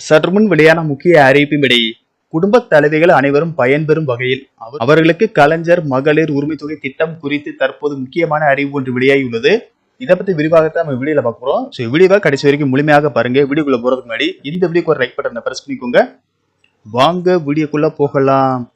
சற்று முன் வெளியான முக்கிய அறிவிப்பின்படி குடும்ப தலைவிகள் அனைவரும் பயன்பெறும் வகையில் அவர்- அவர்களுக்கு கலைஞர் மகளிர் உரிமை தொகை திட்டம் குறித்து தற்போது முக்கியமான அறிவு ஒன்று வெளியாகியுள்ளது. இதை பத்தி விரிவாகத்தான் நம்ம வீடியோல பாக்குறோம் ஸோ வீடியோவை கடைசி வரைக்கும் முழுமையாக பாருங்க. வீடியோக்குள்ள போறதுக்கு முன்னாடி இந்த வீடியோக்கு ஒரு லைக் பட்டனை பிரஸ் பண்ணிக்கோங்க. வாங்க வீடியோக்குள்ள போகலாம்.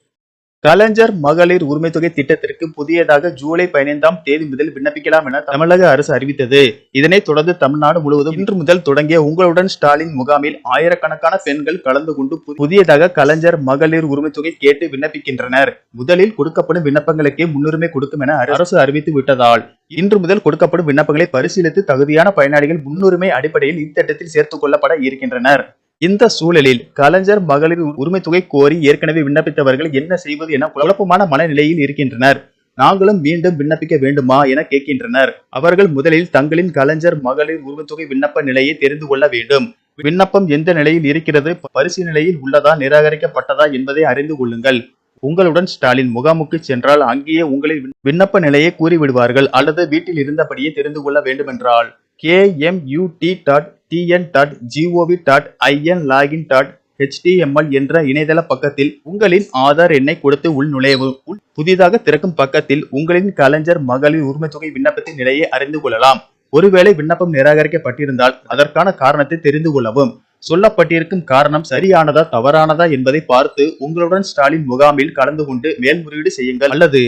கலைஞர் மகளிர் உரிமை தொகை திட்டத்திற்கு புதியதாக ஜூலை பதினைந்தாம் தேதி முதல் விண்ணப்பிக்கலாம் என தமிழக அரசு அறிவித்தது. இதனைத் தொடர்ந்து தமிழ்நாடு முழுவதும் இன்று முதல் தொடங்கிய உங்களுடன் ஸ்டாலின் முகாமில் ஆயிரக்கணக்கான பெண்கள் கலந்து கொண்டு பு- புதியதாக கலைஞர் மகளிர் உரிமை தொகை கேட்டு விண்ணப்பிக்கின்றனர். முதலில் கொடுக்கப்படும் விண்ணப்பங்களுக்கே முன்னுரிமை கொடுக்கும் என அரசு அறிவித்து விட்டதால் இன்று முதல் கொடுக்கப்படும் விண்ணப்பங்களை பரிசீலித்து தகுதியான பயனாளிகள் முன்னுரிமை அடிப்படையில் இத்திட்டத்தில் சேர்த்துக் கொள்ளப்பட இருக்கின்றனர். இந்த சூழலில் கலைஞர் மகளிர் உரிமை தொகை கோரி ஏற்கனவே விண்ணப்பித்தவர்கள் என்ன செய்வது என குழப்பமான மனநிலையில் இருக்கின்றனர். நாங்களும் மீண்டும் விண்ணப்பிக்க வேண்டுமா என கேட்கின்றனர். அவர்கள் முதலில் தங்களின் கலைஞர் மகளிர் உரிமை தொகை விண்ணப்ப நிலையை தெரிந்து கொள்ள வேண்டும். விண்ணப்பம் எந்த நிலையில் இருக்கிறது பரிசு நிலையில் உள்ளதா நிராகரிக்கப்பட்டதா என்பதை அறிந்து கொள்ளுங்கள். உங்களுடன் ஸ்டாலின் முகாமுக்கு சென்றால் அங்கேயே உங்களின் விண்ணப்ப நிலையை கூறிவிடுவார்கள் அல்லது வீட்டில் இருந்தபடியே தெரிந்து கொள்ள வேண்டுமென்றால் KMUT dot TN dot GOV dot IN login dot HTML என்ற இணையதள பக்கத்தில் உங்களின் ஆதார் எண்ணை கொடுத்து உள் நுழையவும் உள் புதிதாக திறக்கும் பக்கத்தில் உங்களின் கலைஞர் மகளிர் உரிமை தொகை விண்ணப்பத்தின் நிலையை அறிந்து கொள்ளலாம். ஒருவேளை விண்ணப்பம் நிராகரிக்கப்பட்டிருந்தால் அதற்கான காரணத்தை தெரிந்து கொள்ளவும். சொல்லப்பட்டிருக்கும் காரணம் சரியானதா தவறானதா என்பதை பார்த்து உங்களுடன் ஸ்டாலின் முகாமில் கலந்து கொண்டு மேல்முறையீடு செய்யுங்கள். அல்லது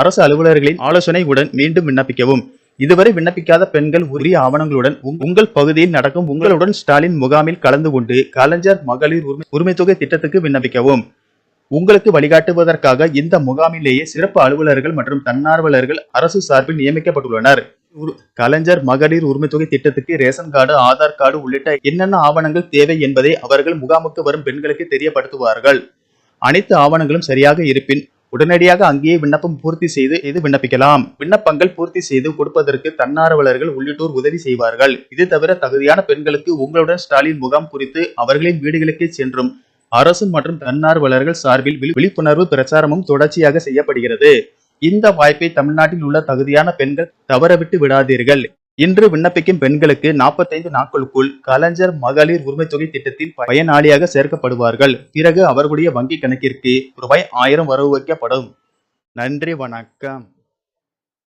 அரசு அலுவலர்களின் ஆலோசனையுடன் மீண்டும் விண்ணப்பிக்கவும். இதுவரை விண்ணப்பிக்காத பெண்கள் உரிய ஆவணங்களுடன் உங்கள் பகுதியில் நடக்கும் உங்களுடன் ஸ்டாலின் முகாமில் கலந்து கொண்டு கலைஞர் மகளிர் உரிமை உரிமை தொகை திட்டத்துக்கு விண்ணப்பிக்கவும். உங்களுக்கு வழிகாட்டுவதற்காக இந்த முகாமிலேயே சிறப்பு அலுவலர்கள் மற்றும் தன்னார்வலர்கள் அரசு சார்பில் நியமிக்கப்பட்டுள்ளனர். கலைஞர் மகளிர் உரிமை தொகை திட்டத்துக்கு ரேஷன் கார்டு ஆதார் கார்டு உள்ளிட்ட என்னென்ன ஆவணங்கள் தேவை என்பதை அவர்கள் முகாமுக்கு வரும் பெண்களுக்கு தெரியப்படுத்துவார்கள். அனைத்து ஆவணங்களும் சரியாக இருப்பின் உடனடியாக அங்கேயே விண்ணப்பம் பூர்த்தி செய்து இது விண்ணப்பிக்கலாம். விண்ணப்பங்கள் பூர்த்தி செய்து கொடுப்பதற்கு தன்னார்வலர்கள் உள்ளிட்டோர் உதவி செய்வார்கள். இது தவிர தகுதியான பெண்களுக்கு உங்களுடன் ஸ்டாலின் முகாம் குறித்து அவர்களின் வீடுகளுக்கே சென்றும் அரசு மற்றும் தன்னார்வலர்கள் சார்பில் விழி- விழிப்புணர்வு பிரச்சாரமும் தொடர்ச்சியாக செய்யப்படுகிறது. இந்த வாய்ப்பை தமிழ்நாட்டில் உள்ள தகுதியான பெண்கள் தவறவிட்டு விடாதீர்கள். இன்று விண்ணப்பிக்கும் பெண்களுக்கு 45 நாட்களுக்குள் கலைஞர் மகளிர் உரிமை தொகை திட்டத்தில் பயனாளியாக சேர்க்கப்படுவார்கள். பிறகு அவர்களுடைய வங்கி கணக்கிற்கு ரூபாய் ஆயிரம் வரவு வைக்கப்படும் நன்றி வணக்கம்.